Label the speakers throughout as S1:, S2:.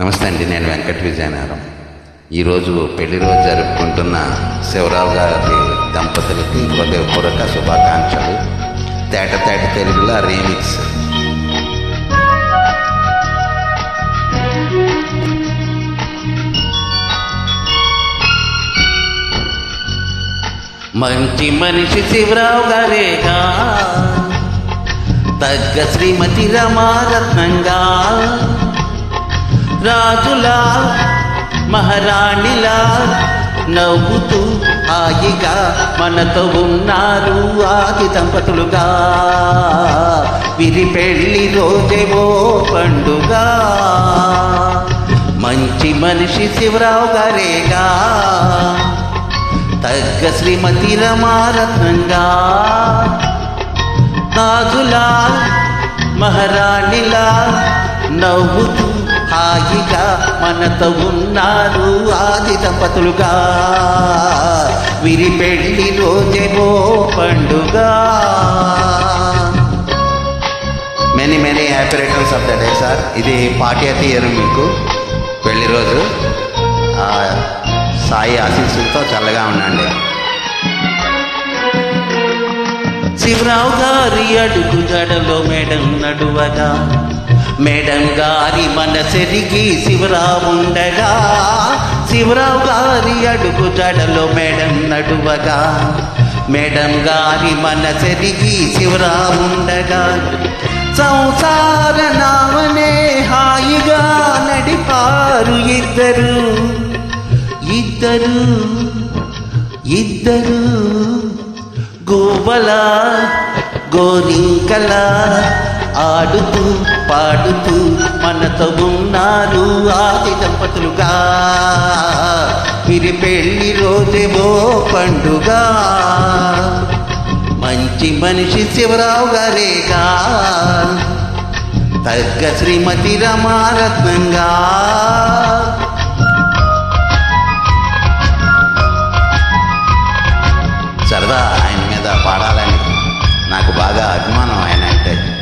S1: నమస్తే అండి నేను వెంకట విజయనగరం. ఈరోజు పెళ్ళి రోజు జరుపుకుంటున్న శివరావు గారి దంపతులకి హృదయపూర్వక శుభాకాంక్షలు. తేట తేట తెలుగులో రీమిక్స్. మంచి మనిషి శివరావు గారేగా తగ్గ శ్రీమతి రమారత్నంగా. రాజులా మహారాణిలా నవ్వుతూ హాయిగా మనతో ఉన్నారు ఆది దంపతులుగా. విరి పెళ్ళి రోజేవో పండుగ. మంచి మనిషి శివరావు గారేగా. తగ్గ శ్రీమతి రమారత్నంగా రాజులా మహారాణిలా నవ్వు మనతో ఉన్నారు ఆది దంపతులుగా విరి పెళ్ళి రోజేమో పండుగ. Many many happy returns of the day sir ఇది పార్టీ ఇయర్ మీకు. పెళ్ళి రోజు సాయి ఆశీస్సులతో చల్లగా ఉండండి. శివరావు గారి అడుగు జడలో మేడం నడువగా. మేడం గారి మనసెరిగి శివరావు ఉండగా శివరావు గారి అడుగు జడలో మేడం నడువగా. మేడం గారి మనసెరిగి శివరావు ఉండగా సంసార నామనే హాయిగా నడిపారు ఇద్దరు. ఇద్దరు ఇద్దరు. గోబల గోరింకల ఆడుతూ పాడుతూ మనతో ఉన్నారు ఆది దంపతులుగా. వీరి పెళ్ళి రోజేవో పండుగ. మంచి మనిషి శివరావు గారేగా తగ్గ శ్రీమతి రమారత్నంగా. సరదా ఆయన మీద పాడాలని నాకు బాగా అభిమానం ఆయన అంటే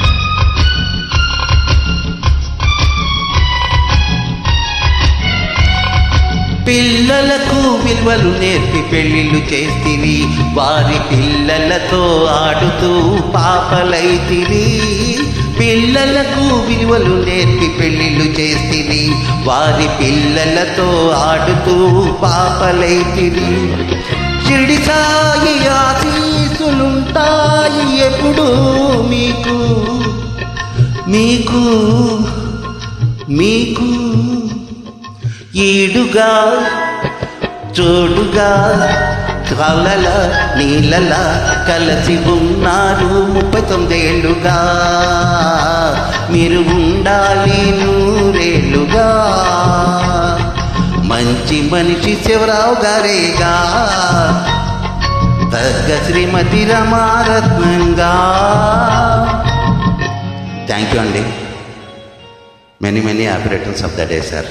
S1: పిల్లలకు విలువలు నేర్పి పెళ్ళిళ్ళు చేస్తివి. వారి పిల్లలతో ఆడుతూ పాపలైతివి. పిల్లలకు విలువలు నేర్పి పెళ్ళిళ్ళు చేస్తివి. వారి పిల్లలతో ఆడుతూ పాపలైతివి. షిరిడి సాయి ఆశీసులుంటాయి ఎప్పుడు మీకు. మీకు మీకు. ఈడుగా చోడుగా కలల నీలల కలసి ఉన్నారు ముప్పై తొమ్మిదేళ్ళుగా మీరు ఉండాలి నూరేళ్ళుగా మంచి మనిషి శివరావు గారేగా. తగ్గ శ్రీమతి రమారత్నంగా. థ్యాంక్ యూ అండి. Many many operators of the day sir.